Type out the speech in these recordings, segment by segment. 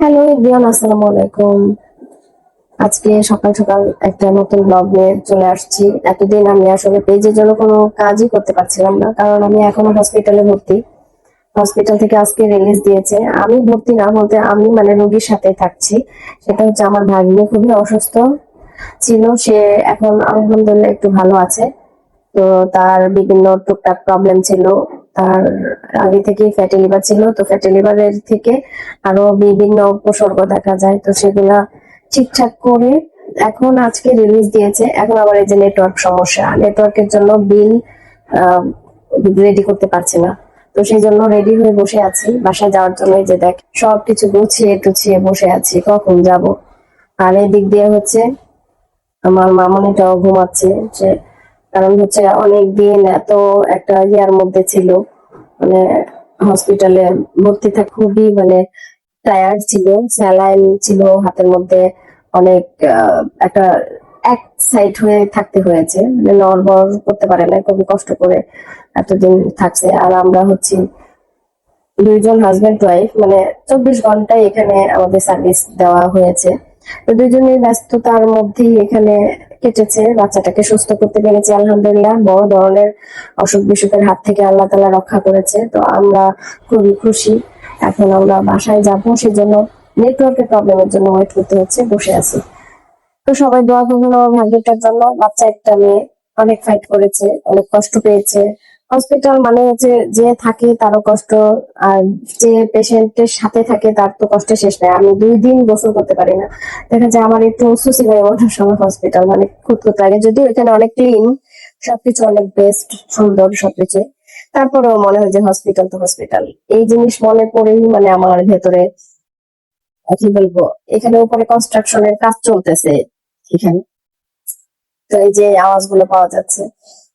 Hello everyone আসসালামু আলাইকুম। আজকে সকাল সকাল একটা নতুন ব্লগ নিয়ে চলে আসছি। এতদিন আমি আসলে পেজের জন্য কোনো কাজই করতে পারছিলাম না, কারণ আমি এখনও হসপিটালে ভর্তি। হসপিটাল থেকে আজকে রিলিজ দিয়েছে। আমি ভর্তি না বলতে আমি মানে রোগীর সাথে থাকছি। সেটা হচ্ছে আমার ভাগ্নে খুবই অসুস্থ ছিল, সে এখন আলহামদুলিল্লাহ একটু ভালো আছে। তো তার বিভিন্ন টুকটাক প্রবলেম ছিল। আগে থেকে ফ্যাটি লিভার ছিল, তো ফ্যাটি লিভারের থেকে আরও বিভিন্ন উপসর্গ দেখা যায়, তো সেগুলা ঠিকঠাক করে এখন আজকে রিলিজ দিয়েছে। এখন আবার এই যে নেটওয়ার্ক সমস্যা নেটওয়ার্কের জন্য বিল রেডি করতে পারছে না। তো সেই জন্য রেডি হয়ে বসে আছি, বাসায় যাওয়ার জন্য যে দেখ, সবকিছু গুছিয়ে টুছিয়ে বসে আছি, কখন যাব? আর এদিক দিয়ে হচ্ছে আমার মামনিটাও ঘুমাচ্ছে, যে কারণ হচ্ছে অনেক দিন এত একটা ইয়ার মধ্যে ছিল মানে হসপিটালে ভর্তি থাকা খুবই মানে টায়ার্ড ছিল, স্যালাইন ছিল, হাতের মধ্যে অনেক একটা এক সাইড হয়ে থাকতে হয়েছে মানে নড়বড় করতে পারে না খুবই কষ্ট করে এতদিন থাকছে। আর আমরা হচ্ছি দুইজন হাজবেন্ড ওয়াইফ মানে চব্বিশ ঘন্টায় এখানে আমাদের সার্ভিস দেওয়া হয়েছে। তো দুইজনের ব্যস্ততার মধ্যেই এখানে কেটেছে, বাচ্চাটাকে সুস্থ করতে পেরেছি, আলহামদুলিল্লাহ। বড় ধরনের অসুখ বিসুখের হাত থেকে আল্লাহ তালা রক্ষা করেছে। তো আমরা খুবই খুশি। এখন আমরা বাসায় যাব, সেজন্য নেটওয়ার্কের প্রবলেমের জন্য ওয়েট করতে হচ্ছে, বসে আছি। তো সবাই দোয়া করবেন আমার ভাগ্যটার জন্য। বাচ্চা একটা মেয়ে, অনেক ফাইট করেছে, অনেক কষ্ট পেয়েছে। হসপিটাল মানে হচ্ছে যে থাকে তারও কষ্ট, আর যে পেশেন্টের সাথে থাকে তার তো কষ্ট শেষ নাই। আমি দুই দিন গোসল করতে পারি না। দেখা যায় আমার একটু সুসি হয়ে ওঠার সময় হসপিটাল মানে খুঁত খুঁত লাগে। যদিও এখানে অনেক ক্লিন সবকিছু অনেক বেস্ট সুন্দর সবকিছু। তারপরেও মনে হয় যে হসপিটাল তো হসপিটাল এই জিনিস মনে পড়েই মানে আমার ভেতরে, কি বলব, এখানে উপরে কনস্ট্রাকশনের কাজ চলতেছে এখানে। তো এই যে আওয়াজগুলো পাওয়া যাচ্ছে।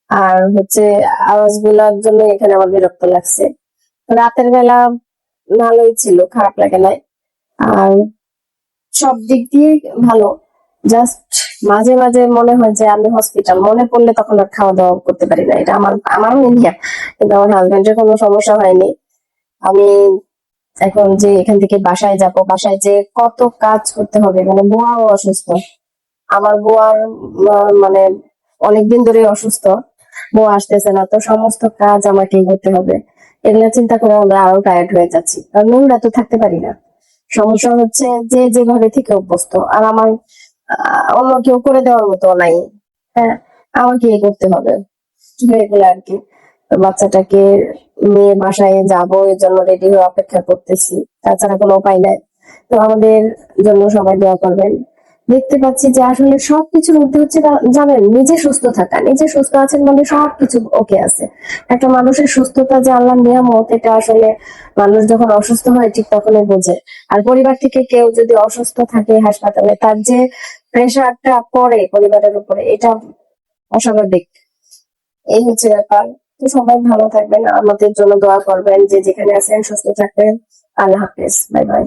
আর হচ্ছে আওয়াজ আওয়াজগুলোর জন্য এখানে আমার বিরক্ত লাগছে। রাতের বেলা ভালোই ছিল, খারাপ লাগে নাই। আর সব দিক দিয়ে ভালো। জাস্ট মাঝে মাঝে মনে হয় যে আমি হসপিটাল মনে পড়লে তখন আর খাওয়া দাওয়া করতে পারি না। এটা আমার আমারও ইন্ডিয়া কিন্তু আমার হাজবেন্ডের কোনো সমস্যা হয়নি। আমি এখন যে এখান থেকে বাসায় যাব, বাসায় যে কত কাজ করতে হবে মানে বুয়াও অসুস্থ। আমার বুয়ার মানে অনেকদিন ধরে অসুস্থ। বউ আসতেছে না, তো সমস্ত কাজ আমাকেই করতে হবে। এগুলো চিন্তা করে আমরা আরও টায়ার্ড হয়ে যাচ্ছি। আর নোংরা তো থাকতে পারি না। সমস্যা হচ্ছে যে যেভাবে থেকে অভ্যস্ত। আর আমার অন্য কেউ করে দেওয়ার মতো নাই। হ্যাঁ আমাকে করতে হবে। এগুলো আর কি। বাচ্চাটাকে নিয়ে বাসায় যাব, এর জন্য রেডি হয়ে অপেক্ষা করতেছি। তাছাড়া কোনো উপায় নাই। তো আমাদের জন্য সবাই দোয়া করবেন। দেখতে পাচ্ছি যে আসলে সবকিছুর মধ্যে হচ্ছে জানেন, নিজে সুস্থ থাকা, নিজে সুস্থ আছেন মানে সবকিছু ওকে আছে। একটা মানুষের সুস্থতা যে আল্লাহ নিয়ামত, এটা আসলে মানুষ যখন অসুস্থ হয় ঠিক তখনই বোঝে। আর পরিবার থেকে কেউ যদি অসুস্থ থাকে হাসপাতালে, তার যে প্রেশারটা পড়ে পরিবারের উপরে, এটা অস্বাভাবিক। এই হচ্ছে ব্যাপার। তো সবাই ভালো থাকবেন, আমাদের জন্য দোয়া করবেন যে যেখানে আছেন সুস্থ থাকবেন। আল্লাহ হাফেজ। Bye bye.